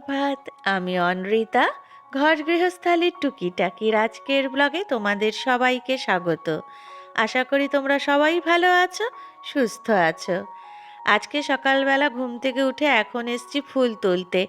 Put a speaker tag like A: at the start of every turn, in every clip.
A: সুপ্রভাত আমি অনৃতা। ঘর গৃহস্থালির টুকিটাকির আজকের ব্লগে তোমাদের সবাইকে স্বাগত। আশা করি তোমরা সবাই ভালো আছো, সুস্থ আছো। আজকে সকালবেলা ঘুম থেকে উঠে এখন এসছি ফুল তুলতে।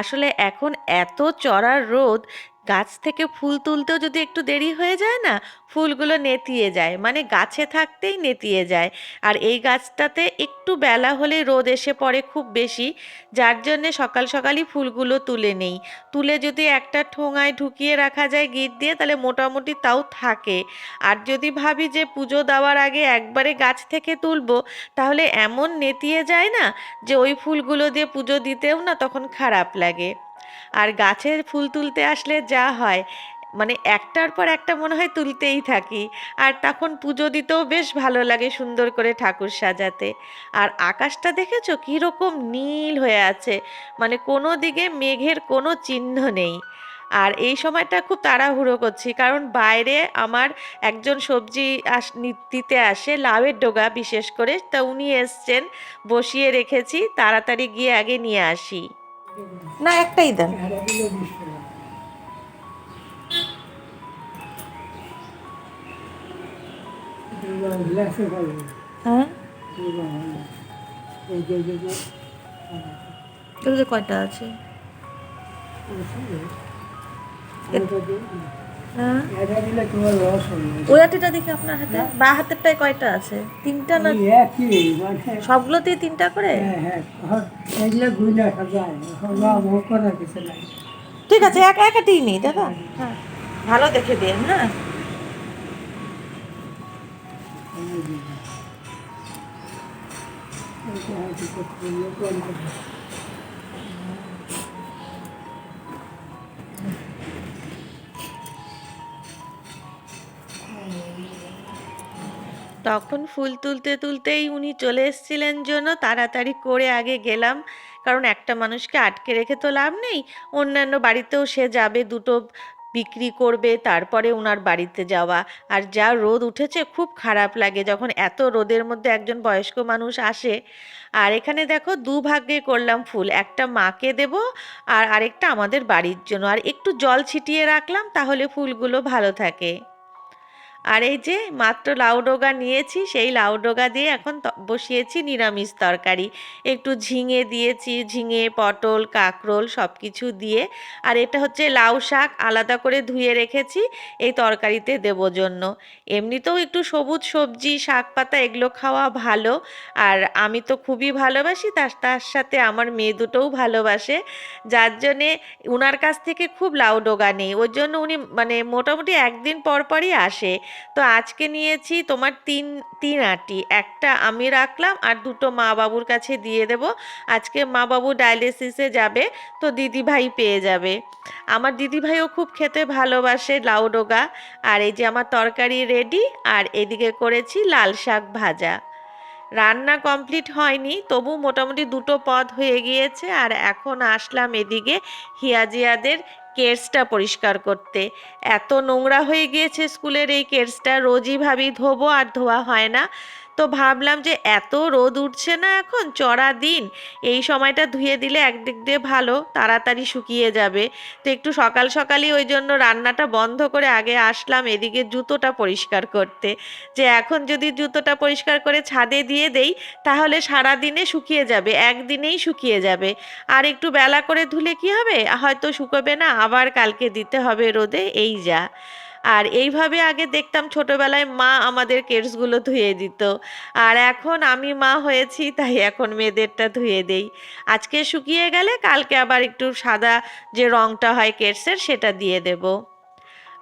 A: আসলে এখন এত চড়ার রোদ গাছ থেকে ফুল তুলতেও যদি একটু দেরি হয়ে যায় না, ফুলগুলো নেতিয়ে যায় মানে গাছে থাকতেই নেতিয়ে যায়। আর এই গাছটাতে একটু বেলা হলে রোদ এসে পড়ে খুব বেশি, যার জন্যে সকাল সকালই ফুলগুলো তুলে নেই। তুলে যদি একটা ঠোঙায় ঢুকিয়ে রাখা যায় গিট দিয়ে, তাহলে মোটামুটি তাও থাকে। আর যদি ভাবি যে পুজো দেওয়ার আগে একবারে গাছ থেকে তুলবো, তাহলে এমন নেতিয়ে যায় না, যে ওই ফুলগুলো দিয়ে পুজো দিতেও না তখন খারাপ লাগে। আর গাছের ফুল তুলতে আসলে যা হয় মানে একটার পর একটা মনে হয় তুলতেই থাকি। আর তখন পুজো দিতেও বেশ ভালো লাগে সুন্দর করে ঠাকুর সাজাতে। আর আকাশটা দেখেছ? কীরকম নীল হয়ে আছে। মানে কোনো দিকে মেঘের কোনো চিহ্ন নেই। আর এই সময়টা খুব তাড়াহুড়ো করছি। কারণ বাইরে আমার একজন সবজি আস দিতে আসে, লাউয়ের ডোগা বিশেষ করে। তা উনি এসছেন, বসিয়ে রেখেছি, তাড়াতাড়ি গিয়ে আগে নিয়ে আসি। না একটাই দেন। হ্যাঁ? কয়টা আছে? হ্যাঁ দেখি আপনার হাতে বা হাতেরটায় কয়টা আছে তিনটা না সবগুলোতেই তিনটা করে ঠিক আছে এক এক আটিই নেই দাদা হ্যাঁ ভালো দেখে দিন হ্যাঁ তখন ফুল তুলতে তুলতেই উনি চলে এসেছিলেন জন্য, তাড়াতাড়ি করে আগে গেলাম। কারণ একটা মানুষকে আটকে রেখে তো লাভ নেই। অন্যান্য বাড়িতেও সে যাবে, দুটো বিক্রি করবে, তারপরে ওনার বাড়িতে যাওয়া। আর যা রোদ উঠেছে, খুব খারাপ লাগে যখন এত রোদের মধ্যে একজন বয়স্ক মানুষ আসে। আর এখানে দেখো দু ভাগে করলাম ফুল। একটা মাকে দেব আর আরেকটা আমাদের বাড়ির জন্য। আর একটু জল ছিটিয়ে রাখলাম, তাহলে ফুলগুলো ভালো থাকে। আর এই যে মাত্র লাউ ডোগা নিয়েছি, সেই লাউ ডোগা দিয়ে এখন বসিয়েছি নিরামিষ তরকারি। একটু ঝিঙে দিয়েছি, ঝিঙে, পটল, কাঁকরোল সব কিছু দিয়ে। আর এটা হচ্ছে লাউ শাক, আলাদা করে ধুয়ে রেখেছি, এই তরকারিতে দেব জন্য। এমনিতেও একটু সবুজ সবজি, শাক পাতা এগুলো খাওয়া ভালো। আর আমি তো খুবই ভালোবাসি, তার তার সাথে আমার মেয়ে দুটোও ভালোবাসে। যার জন্যে উনার কাছ থেকে খুব লাউ ডোগা নেই। ওর জন্য উনি মানে মোটামুটি একদিন পর পরই আসে। তো আজকে নিয়েছি তোমার তিন তিন আটি। একটা আমি রাখলাম আর দুটো মা বাবুর কাছে দিয়ে দেব। আজকে মা বাবু ডায়ালিসিসে যাবে, তো দিদি ভাই পেয়ে যাবে। আমার দিদি ভাইও খুব খেতে ভালোবাসে লাউ ডোগা আর এই যে আমার তরকারি রেডি আর এদিকে করেছি লাল শাক ভাজা। রান্না কমপ্লিট হয়নি, তবু মোটামুটি দুটো পদ হয়ে গিয়েছে, আর এখন আসলাম এদিকে হিয়াজিয়াদের কেসটা পরিষ্কার করতে। এত নোংরা হয়ে গিয়েছে স্কুলের এই কেসটা, রোজই ভাবি ধোবো আর ধোয়া হয় না। তো ভাবলাম যে এত রোদ উঠছে না এখন, চড়া দিন। এই সময়টা ধুয়ে দিলে একদিক দিয়ে ভালো, তাড়াতাড়ি শুকিয়ে যাবে। তো একটু সকাল সকালই ওই জন্য রান্নাটা বন্ধ করে আগে আসলাম, এদিকে জুতোটা পরিষ্কার করতে। যে এখন যদি জুতোটা পরিষ্কার করে ছাদে দিয়ে দেই, তাহলে সারা দিনে শুকিয়ে যাবে, একদিনেই শুকিয়ে যাবে। আর একটু বেলা করে ধুলে কি হবে? হয়তো শুকোবে না, আবার কালকে দিতে হবে রোদে, এই যা। আর এইভাবে আগে দেখতাম ছোটবেলায় মা আমাদের কেটসগুলো ধুয়ে দিত। আর এখন আমি মা হয়েছি, তাই এখন মেয়েদেরটা ধুয়ে দেই। আজকে শুকিয়ে গেলে কালকে আবার একটু সাদা যে রঙটা হয় কেটসের সেটা দিয়ে দেবো।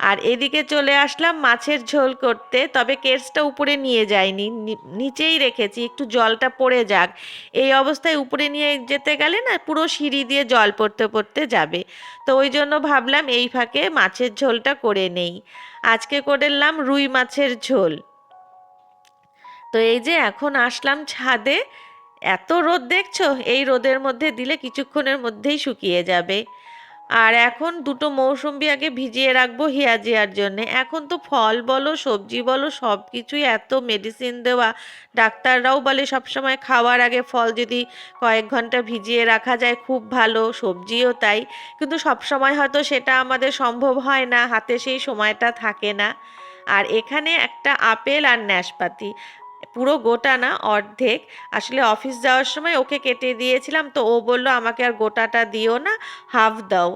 A: আর এদিকে চলে আসলাম মাছের ঝোল করতে, তবে কেটসটা উপরে নিয়ে যাইনি নিচেই রেখেছি, একটু জলটা পড়ে যাক। এই অবস্থায় উপরে নিয়ে যেতে গেলে না পুরো সিঁড়ি দিয়ে জল পড়তে পড়তে যাবে। তো ওই জন্য ভাবলাম এই ফাঁকে মাছের ঝোলটা করে নেই। আজকে করলাম রুই মাছের ঝোল। তো এই যে এখন আসলাম ছাদে, এত রোদ দেখছ? এই রোদের মধ্যে দিলে কিছুক্ষণের মধ্যেই শুকিয়ে যাবে। আর এখন দুটো মৌসুম্বি আগে ভিজিয়ে রাখব হিয়াজিয়ার জন্যে। এখন তো ফল বলো, সবজি বলো সব কিছুই এত মেডিসিন দেওয়া। ডাক্তাররাও বলে সবসময় খাওয়ার আগে ফল যদি কয়েক ঘণ্টা ভিজিয়ে রাখা যায় খুব ভালো, সবজিও তাই। কিন্তু সবসময় হয়তো সেটা আমাদের সম্ভব হয় না, হাতে সেই সময়টা থাকে না। আর এখানে একটা আপেল আর ন্যাশপাতি পুরো গোটা না, অর্ধেক। আসলে অফিস যাওয়ার সময় ওকে কেটে দিয়েছিলাম, তো ও বলল, আমাকে আর গোটাটা দিও না, হাফ দাও।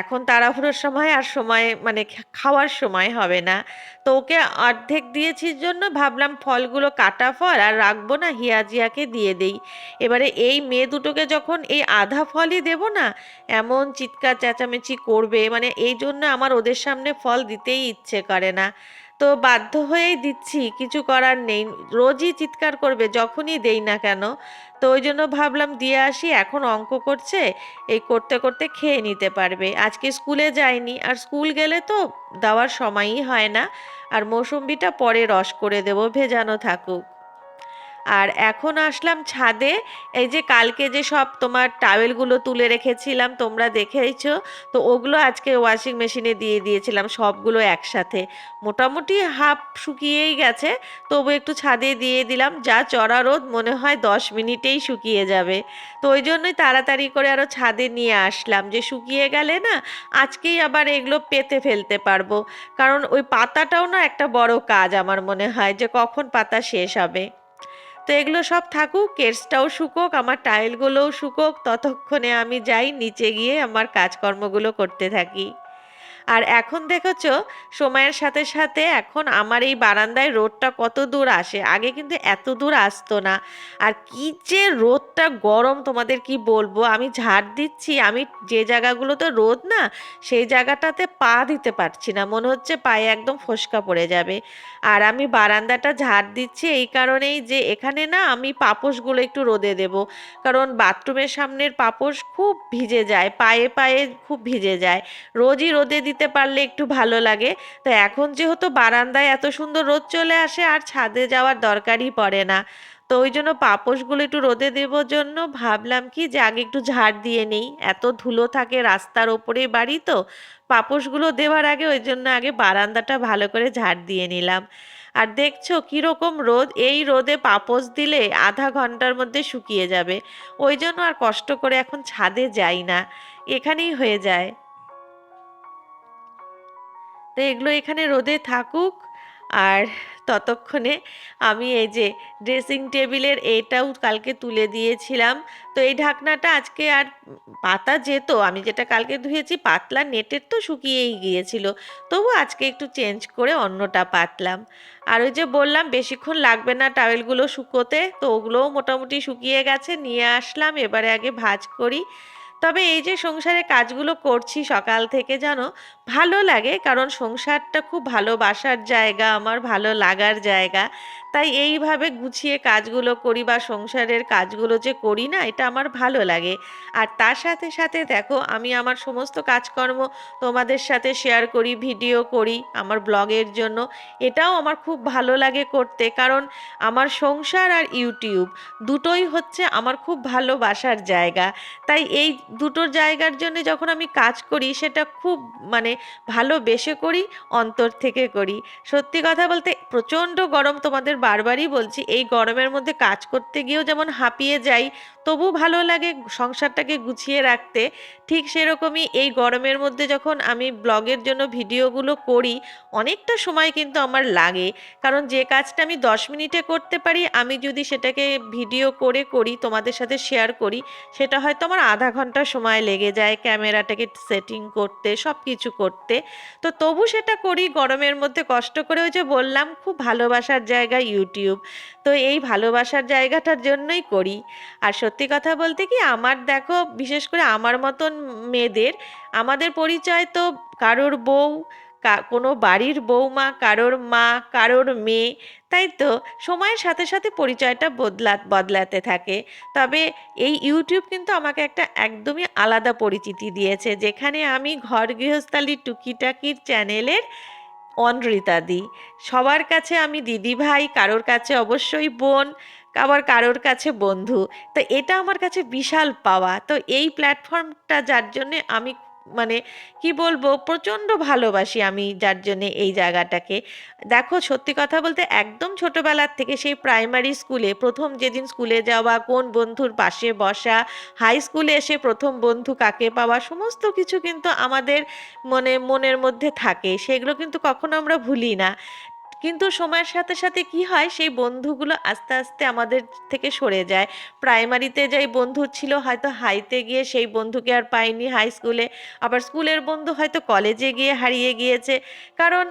A: এখন তাড়াহুড়োর সময় আর সময় মানে খাওয়ার সময় হবে না। তো ওকে অর্ধেক দিয়েছির জন্য ভাবলাম, ফলগুলো কাটা ফল আর রাখব না হিয়াজিয়াকে দিয়ে দেই। এবারে এই মেয়ে দুটোকে যখন এই আধা ফলই দেবো না, এমন চিৎকার চেঁচামেচি করবে মানে এই জন্য আমার ওদের সামনে ফল দিতেই ইচ্ছে করে না। তো বাধ্য হয়েই দিচ্ছি, কিছু করার নেই। রোজই চিৎকার করবে, যখনই দেই না কেন। তো ওই জন্য ভাবলাম দিয়ে আসি, এখন অঙ্ক করছে, এই করতে করতে খেয়ে নিতে পারবে। আজকে স্কুলে যায়নি আর স্কুল গেলে তো দেওয়ার সময়ই হয় না। আর মৌসুম্বিটা পরে রস করে দেব, ভেজানো থাকুক। আর এখন আসলাম ছাদে। এই যে কালকে যে সব তোমার টাওয়েলগুলো তুলে রেখেছিলাম, তোমরা দেখেইছো? তো ওগুলো আজকে ওয়াশিং মেশিনে দিয়ে দিয়েছিলাম, সবগুলো একসাথে। মোটামুটি হাফ শুকিয়েই গেছে, তবু একটু ছাদে দিয়ে দিলাম। যা চড়া রোদ, মনে হয় দশ মিনিটেই শুকিয়ে যাবে। তো ওই জন্যই তাড়াতাড়ি করে আরও ছাদে নিয়ে আসলাম। যে শুকিয়ে গেলে না, আজকেই আবার এগুলো পেতে ফেলতে পারব। কারণ ওই পাতাটাও না একটা বড় কাজ আমার মনে হয়, যে কখন পাতা শেষ হবে। তো এগুলো সব থাকুক, কেসটাও শুকোক, আমার টাইলগুলোও শুকোক, ততক্ষণে আমি যাই, নিচে গিয়ে আমার কাজকর্মগুলো করতে থাকি। আর এখন দেখেছ, সময়ের সাথে সাথে এখন আমার এই বারান্দায় রোদটা কত দূর আসে। আগে কিন্তু এত দূর আসতো না। আর কি যে রোদটা গরম, তোমাদের কি বলব? আমি ঝাড় দিচ্ছি, আমি যে জায়গাগুলোতে রোদ না, সেই জায়গাটাতে পা দিতে পারছি না। মনে হচ্ছে পায়ে একদম ফসকা পড়ে যাবে। আর আমি বারান্দাটা ঝাড় দিচ্ছি এই কারণেই যে এখানে না আমি পাপোশগুলো একটু রোদে দেব। কারণ বাথরুমের সামনের পাপোশ খুব ভিজে যায়, পায়ে পায়ে খুব ভিজে যায়। রোজই রোদে দিতে পারলে একটু ভালো লাগে। তো এখন যেহেতু বারান্দায় এত সুন্দর রোদ চলে আসে, আর ছাদে যাওয়ার দরকারই পড়ে না। তো ওই জন্য পাপোশগুলো একটু রোদে দেবার জন্য ভাবলাম কি যে আগে একটু ঝাড় দিয়ে নেই। এত ধুলো থাকে রাস্তার ওপরে বাড়ি তো, পাপোশগুলো দেওয়ার আগে ওই জন্য আগে বারান্দাটা ভালো করে ঝাড় দিয়ে নিলাম। আর দেখছ কীরকম রোদ, এই রোদে পাপোশ দিলে আধা ঘণ্টার মধ্যে শুকিয়ে যাবে। ওই জন্য আর কষ্ট করে এখন ছাদে যাই না। এখানেই হয়ে যায়। তো এগুলো এখানে রোদে থাকুক। আর ততক্ষণে আমি এই যে ড্রেসিং টেবিলের এইটাও কালকে তুলে দিয়েছিলাম। তো এই ঢাকনাটা আজকে আর পাতা যেত, আমি যেটা কালকে ধুয়েছি পাতলা নেটের তো শুকিয়েই গিয়েছিল। তবু আজকে একটু চেঞ্জ করে অন্যটা পাতলাম। আর ওই যে বললাম বেশিক্ষণ লাগবে না টাওয়েলগুলো শুকোতে, তো ওগুলোও মোটামুটি শুকিয়ে গেছে, নিয়ে আসলাম। এবারে আগে ভাজ করি। তবে এই যে সংসারে কাজগুলো করছি সকাল থেকে জানো ভালো লাগে, কারণ সংসারটা খুব ভালোবাসার জায়গা, আমার ভালো লাগার জায়গা। তাই এইভাবে গুছিয়ে কাজগুলো করি বা সংসারের কাজগুলো যে করি না, এটা আমার ভালো লাগে। আর তার সাথে সাথে দেখো, আমি আমার সমস্ত কাজকর্ম তোমাদের সাথে শেয়ার করি ভিডিও করি আমার ব্লগের জন্য। এটাও আমার খুব ভালো লাগে করতে, কারণ আমার সংসার আর ইউটিউব দুটোই হচ্ছে আমার খুব ভালোবাসার জায়গা। তাই এই দুটোর জায়গার জন্য যখন আমি কাজ করি, সেটা খুব মানে ভালোবেসে করি, অন্তর থেকে করি। সত্যি কথা বলতে প্রচণ্ড গরম তোমাদের বারবারই বলছি, এই গরমের মধ্যে কাজ করতে গিয়েও যেমন হাঁপিয়ে যাই, তবু ভালো লাগে সংসারটাকে গুছিয়ে রাখতে। ঠিক সেরকমই এই গরমের মধ্যে যখন আমি ব্লগের জন্য ভিডিওগুলো করি, অনেকটা সময় কিন্তু আমার লাগে। কারণ যে কাজটা আমি দশ মিনিটে করতে পারি, আমি যদি সেটাকে ভিডিও করে করি, তোমাদের সাথে শেয়ার করি, সেটা হয়তো আমার আধা ঘণ্টা সময় লেগে যায় ক্যামেরাটাকে সেটিং করতে সব কিছু করতে। তো তবু সেটা করি, গরমের মধ্যে কষ্ট করে ওই যে বললাম, খুব ভালোবাসার জায়গা ইউটিউব তো এই ভালোবাসার জায়গাটার জন্যই করি। আর সত্যি কথা বলতে কি, আমার দেখো, বিশেষ করে আমার মতন মেয়েদের, আমাদের পরিচয় তো কারোর বউ কোনো বাড়ির বৌমা কারোর মা, কারোর মেয়ে, তাই তো? সময়ের সাথে সাথে পরিচয়টা বদলা, বদলাতে থাকে। তবে এই ইউটিউব কিন্তু আমাকে একটা একদমই আলাদা পরিচিতি দিয়েছে, যেখানে আমি ঘর গৃহস্থালী টুকিটাকির চ্যানেলের অনৃতা দি। সবার কাছে আমি দিদি ভাই, কারোর কাছে অবশ্যই বোন, আবার কারোর কাছে বন্ধু। তো এটা আমার কাছে বিশাল পাওয়া। তো এই প্ল্যাটফর্মটা যার জন্যে আমি মানে কি বলব, প্রচণ্ড ভালোবাসি আমি যার জন্যে এই জায়গাটাকে। দেখো, সত্যি কথা বলতে একদম ছোটবেলার থেকে সেই প্রাইমারি স্কুলে প্রথম যেদিন স্কুলে যাওয়া, কোন বন্ধুর পাশে বসা হাই স্কুলে এসে প্রথম বন্ধু কাকে পাওয়া, সমস্ত কিছু কিন্তু আমাদের মনে, মনের মধ্যে থাকে। সেগুলো কিন্তু কখনো আমরা ভুলি না। কিন্তু সময়ের সাথে সাথে কি হয়, সেই বন্ধুগুলো আস্তে আস্তে আমাদের থেকে সরে যায়। প্রাইমারিতে যেই বন্ধু ছিল হয়তো হাইতে গিয়ে সেই বন্ধুকে আর পাইনি হাই স্কুলে আবার স্কুলের বন্ধু হয়তো কলেজে গিয়ে হারিয়ে গিয়েছে। কারণ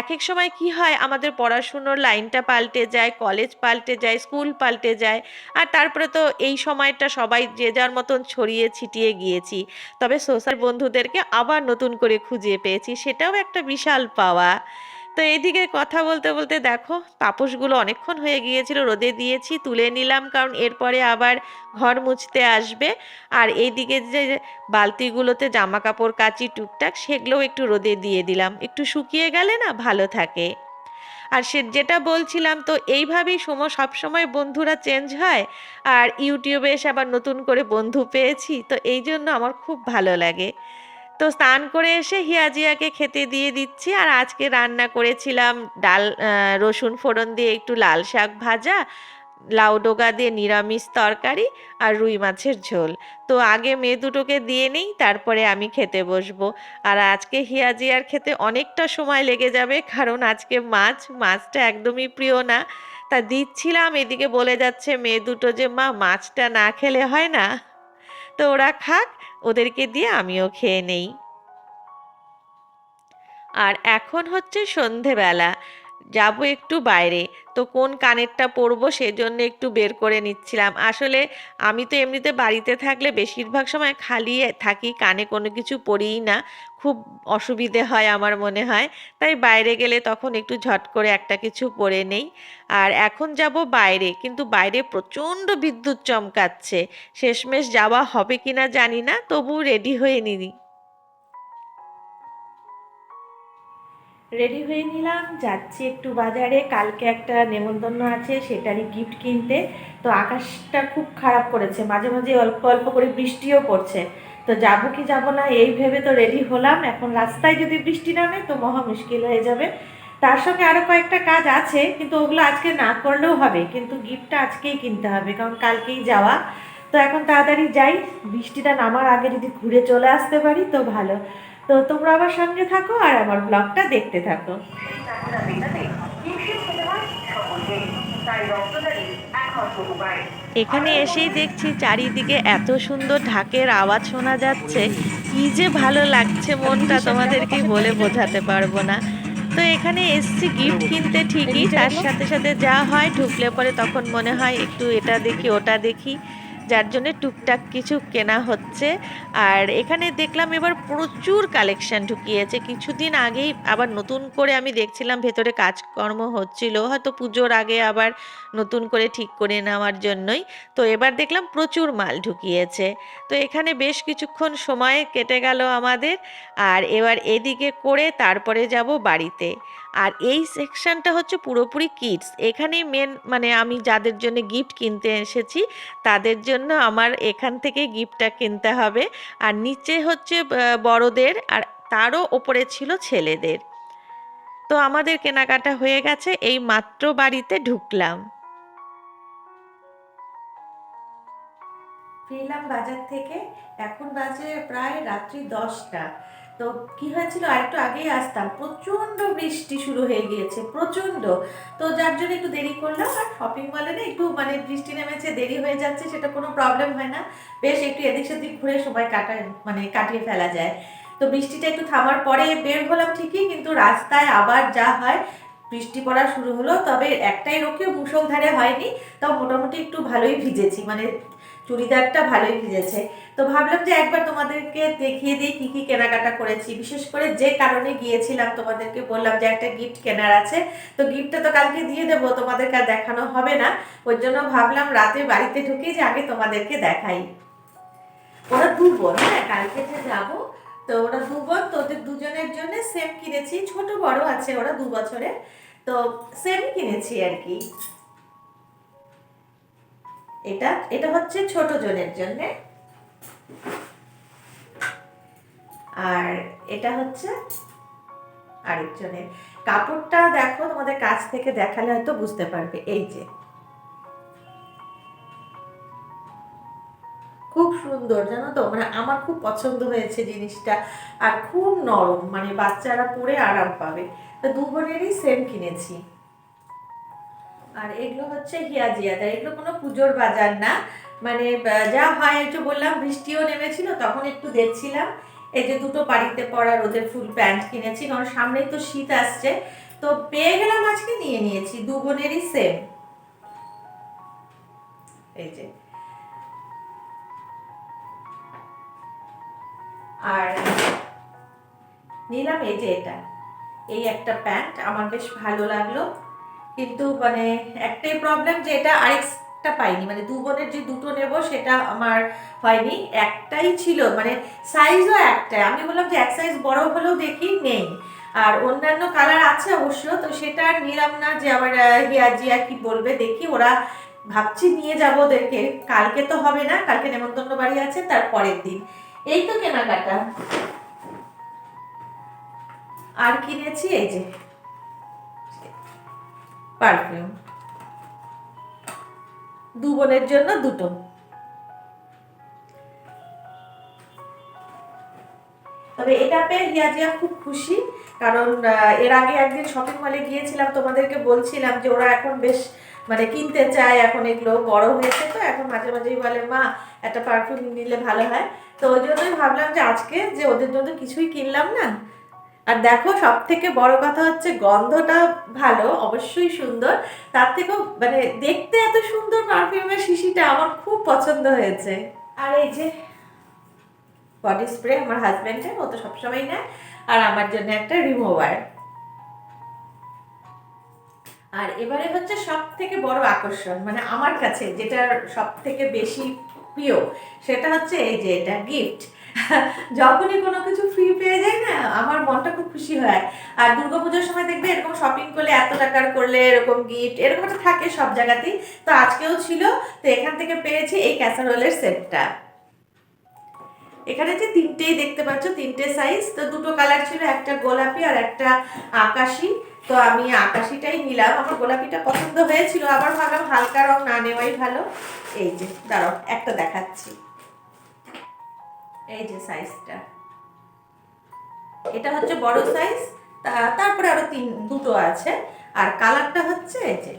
A: এক এক সময় কি হয়, আমাদের পড়াশুনোর লাইনটা পাল্টে যায় কলেজ পাল্টে যায় স্কুল পাল্টে যায়। আর তারপরে তো এই সময়টা সবাই যে যার মতন ছড়িয়ে ছিটিয়ে গিয়েছি। তবে সোশ্যাল বন্ধুদেরকে আবার নতুন করে খুঁজে পেয়েছি। সেটাও একটা বিশাল পাওয়া। তো এইদিকে কথা বলতে বলতে দেখো পাপোশগুলো অনেকক্ষণ হয়ে গিয়েছিল, রোদে দিয়েছি, তুলে নিলাম, কারণ এরপরে আবার ঘর মুছতে আসবে। আর এইদিকে যে বালতিগুলোতে জামা কাপড় কাচি, টুকটাক, সেগুলোও একটু রোদে দিয়ে দিলাম। একটু শুকিয়ে গেলে না ভালো থাকে। আর সে যেটা বলছিলাম, তো এইভাবেই সময় সবসময় বন্ধুরা চেঞ্জ হয়, আর ইউটিউবে এসে আবার নতুন করে বন্ধু পেয়েছি, তো এই জন্য আমার খুব ভালো লাগে। তো স্নান করে এসে হিয়াজিয়াকে খেতে দিয়ে দিচ্ছি আর আজকে রান্না করেছিলাম ডাল রসুন ফোড়ন দিয়ে একটু লাল শাক ভাজা, লাউ ডোগা দিয়ে নিরামিষ তরকারি আর রুই মাছের ঝোল। তো আগে মেয়ে দুটোকে দিয়ে নেই, তারপরে আমি খেতে বসবো। আর আজকে হিয়াজিয়ার খেতে অনেকটা সময় লেগে যাবে, কারণ আজকে মাছ, মাছটা একদমই প্রিয় না। তা দিচ্ছিলাম, এদিকে বলে যাচ্ছে মেয়ে দুটো যে, মা, মাছটা না খেলে হয় না। তো ওরা খাক ওদেরকে দিয়ে আমিও খেয়ে নেই। আর এখন হচ্ছে সন্ধেবেলা। যাব একটু বাইরে। তো কোন কানেরটা পরবো সেজন্য একটু বের করে নিচ্ছিলাম। আসলে আমি তো এমনিতে বাড়িতে থাকলে বেশিরভাগ সময় খালি থাকি, কানে কোনো কিছু পরিই না। খুব অসুবিধে হয় আমার মনে হয়। তাই বাইরে গেলে তখন একটু ঝট করে একটা কিছু পরে নেই। আর এখন যাব বাইরে, কিন্তু বাইরে প্রচণ্ড বিদ্যুৎ চমকাচ্ছে। শেষমেশ যাওয়া হবে কিনা জানি না তবু রেডি হয়ে নিই রেডি হয়ে নিলাম। যাচ্ছি একটু বাজারে। কালকে একটা নেমন্তন্ন আছে, সেটারই গিফট কিনতে। তো আকাশটা খুব খারাপ করেছে। মাঝে মাঝে অল্প অল্প করে বৃষ্টিও পড়ছে। তো যাব কি যাব না, এই ভেবে তো রেডি হলাম। এখন রাস্তায় যদি বৃষ্টি নামে তো মহা মুশকিল হয়ে যাবে। তার সঙ্গে আরও কয়েকটা কাজ আছে, কিন্তু ওগুলো আজকে না করলেও হবে, কিন্তু গিফটটা আজকেই কিনতে হবে, কারণ কালকেই যাওয়া। তো এখন তাড়াতাড়ি যাই, বৃষ্টিটা নামার আগে যদি ঘুরে চলে আসতে পারি তো ভালো। তো তোমরা আমার সঙ্গে থাকো আর আমার ব্লগটা দেখতে থাকো। এখানে এসেই দেখছি চারিদিকে এত সুন্দর ঢাকের আওয়াজ শোনা যাচ্ছে। কি যে ভালো লাগছে মনটা তোমাদেরকে বলে বোঝাতে পারব না। তো এখানে এসছি গিফট কিনতে ঠিকই, তার সাথে সাথে যা হয় ঢুকলে পরে তখন মনে হয় একটু এটা দেখি, ওটা দেখি। যার জন্য টুকটাক কিছু কেনা হচ্ছে। আর এখানে দেখলাম এবার প্রচুর কালেকশন ঢুকিয়েছে। কিছুদিন আগেই আবার নতুন করে আমি দেখছিলাম ভেতরে কাজকর্ম হচ্ছিল। হয়তো পুজোর আগে আবার নতুন করে ঠিক করে নেওয়ার জন্যই। তো এবার দেখলাম প্রচুর মাল ঢুকিয়েছে। তো এখানে বেশ কিছুক্ষণ সময় কেটে গেল আমাদের। আর এবার এদিকে করে তারপরে যাব বাড়িতে। আর এই সেকশনটা হচ্ছে পুরোপুরি কিডস এখানেই মেন মানে আমি যাদের জন্য গিফট কিনতে এসেছি, তাদের জন্য আমার এখান থেকে গিফটটা কিনতে হবে। আর নিচে হচ্ছে বড়দের, আর তারও ওপরে ছিল ছেলেদের। তো আমাদের কেনাকাটা হয়ে গেছে, এই মাত্র বাড়িতে ঢুকলাম। ফিরলাম বাজার থেকে, এখন বাজে প্রায় রাত্রি দশটা। তো কি হয়েছিল? আরেকটু আগেই আসতাম। প্রচণ্ড বৃষ্টি শুরু হয়ে গিয়েছে, প্রচণ্ড। তো যার জন্য একটু দেরি করলাম, আর শপিং মলে না একটু মানে বৃষ্টি নেমেছে, দেরি হয়ে যাচ্ছে, সেটা কোনো প্রবলেম হয় না। বেশ একটু এদিক সেদিক ঘুরে সময় কাটা মানে কাটিয়ে ফেলা যায়। তো বৃষ্টিটা একটু থামার পরে বের হলাম ঠিকই, কিন্তু রাস্তায় আবার যা হয়, বৃষ্টি পড়া শুরু হলো। তবে একটাই রোকেও মুষলধারে হয়নি, তাও মোটামুটি একটু ভালোই ভিজেছি। মানে চুড়িদারটা ভালোই ভিজেছে। তো ভাবলাম যে একবার তোমাদেরকে দেখিয়ে দিই কী কী কেনাকাটা করেছি। বিশেষ করে যে কারণে গিয়েছিলাম, তোমাদেরকে বললাম যে একটা গিফট কেনার আছে। তো গিফটটা তো কালকে দিয়ে দেবো, তোমাদেরকে আর দেখানো হবে না। ওই জন্য ভাবলাম রাতে বাড়িতে ঢুকে যে আগে তোমাদেরকে দেখাই। ওরা দু বোন হ্যাঁ কালকে যে যাব, তো ওরা দু বোন, তো ওদের দুজনের জন্য সেম কিনেছি। ছোট বড় আছে, ওরা দু বছরের। তো সেম কিনেছি আর কি। এটা এটা হচ্ছে ছোট জনের জন্যে। আর এটা হচ্ছে আরেকজনের কাপড়টা দেখো, তোমাদের কাছ থেকে দেখালে হয়তো বুঝতে পারবে। এই যে। খুব সুন্দর, জানো তো? মানে আমার খুব পছন্দ হয়েছে জিনিসটা। আর খুব নরম মানে বাচ্চারা পরে আরাম পাবে। তো দু সেম কিনেছি। আর এগুলো হচ্ছে হিয়াজিয়াদা এগুলো কোনো পুজোর বাজার না। মানে যা হয় একটু বললাম, বৃষ্টিও নেমেছিল, তখন একটু দেখছিলাম। এই যে দুটো বাড়িতে পরা রোদের ফুল প্যান্ট কিনেছি, কারণ সামনেই তো শীত আসছে। তো পেয়ে গেলাম আজকে, নিয়ে নিয়েছি, দু বোনেরই সেম। এই যে। আর নিলাম এই যে এটা। এই একটা প্যান্ট, আমার বেশ ভালো লাগল। কিন্তু মানে একটাই প্রবলেম যে এটা আরেকটা পাইনি। মানে দু বোনের যে দুটো নেব সেটা আমার হয়নি। একটাই ছিল মানে সাইজও একটাই আমি বললাম যে এক সাইজ বড় হলেও দেখি নেই। আর অন্যান্য কালার আছে অবশ্য, তো সেটা নিলাম না যে আবার হিয়াজিয়া কি বলবে, দেখি ওরা ভাবছি নিয়ে যাব ওদেরকে। কালকে তো হবে না, কালকে নেমন্তন্ন বাড়ি আছে, তার পরের দিন। এই তো কেনাকাটা। আর কিনেছি? এই যে। পারফিউম। দু বোনের জন্য দুটো। তবে এটা পেয়ে হিয়াজিয়া খুব খুশি, কারণ এর আগে একদিন শপিং মলে গিয়েছিলাম, তোমাদেরকে বলছিলাম যে ওরা এখন বেশ মানে কিনতে চায়, এখন এগুলো বড় হয়েছে তো, এখন মাঝে মাঝেই বলে, মা, একটা পারফিউম নিলে ভালো হয়। তো ওই জন্যই ভাবলাম যে আজকে যে ওদের জন্য কিছুই কিনলাম না আর দেখো সব থেকে বড় কথা হচ্ছে গন্ধটা ভালো, অবশ্যই সুন্দর। তার থেকেও মানে দেখতে এত সুন্দর পারফিউমের শিশিটা আমার খুব পছন্দ হয়েছে। আর এই যে বডি স্প্রে আমার হাজব্যান্ডের ও তো সবসময় নেয়। আর আমার জন্য একটা রিমুভার আর এবারে হচ্ছে সব থেকে বড় আকর্ষণ মানে আমার কাছে যেটা সব থেকে বেশি প্রিয়, সেটা হচ্ছে এই যে এটা গিফট যখনই কোনো কিছু ফ্রি পেয়ে যায় না, আমার মনটা খুব খুশি হয়। আর দুর্গাপুজোর সময় দেখবে এরকম শপিং করলে এত টাকার করলে এরকম গিফট এরকম একটা থাকে সব জায়গাতেই। তো আজকেও ছিল, তো এখান থেকে পেয়েছি এই ক্যাসারোলের সেটটা এখানে যে তিনটেই দেখতে পাচ্ছ, তিনটে সাইজ তো দুটো কালার ছিল, একটা গোলাপি আর একটা আকাশি। তো আমি আকাশিটাই নিলাম। আমার গোলাপিটা পছন্দ হয়েছিল, আবার ভাবলাম হালকা রং না নেওয়াই ভালো। এই যে, দাঁড়াও, একটা দেখাচ্ছি। এই যে সাইজটা এটা হচ্ছে বড় সাইজ তারপরে আরও তিন, দুটো আছে। আর কালারটা হচ্ছে এই যে।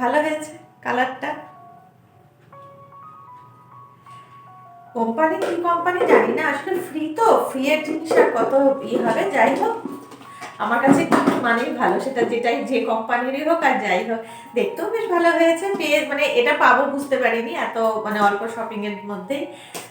A: ভালো হয়েছে কালারটা কোম্পানি কি কোম্পানি জানি না, আসলে ফ্রি তো ফ্রি এর জিনিস আর কত ই হবে, যাই হোক। আমার কাছে মানে ভালো সেটা যেটাই যে কোম্পানিরই হোক আর যাই হোক, দেখতেও বেশ ভালো হয়েছে, পেয়ে মানে এটা পাবো বুঝতে পারিনি, এত মানে অল্প শপিং এর মধ্যেই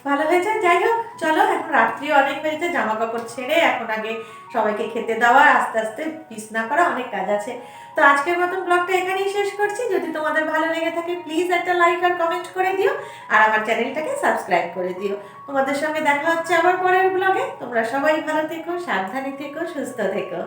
A: ভালো হয়েছে। যাই হোক, চলো, এখন রাত্রি অনেক হয়েছে জামা কাপড় ছেড়ে এখন আগে সবাইকে খেতে দেওয়া আস্তে আস্তে পিস না করা অনেক কাজ আছে। তো আজকের মতন ব্লগটা এখানেই শেষ করছি। যদি তোমাদের ভালো লেগে থাকে প্লিজ একটা লাইক আর কমেন্ট করে দিও। আর আমার চ্যানেলটাকে সাবস্ক্রাইব করে দিও। তোমাদের সঙ্গে দেখা হচ্ছে আবার পরের ব্লগে। তোমরা সবাই ভালো থেকো, সাবধানে থেকো, সুস্থ থেকো।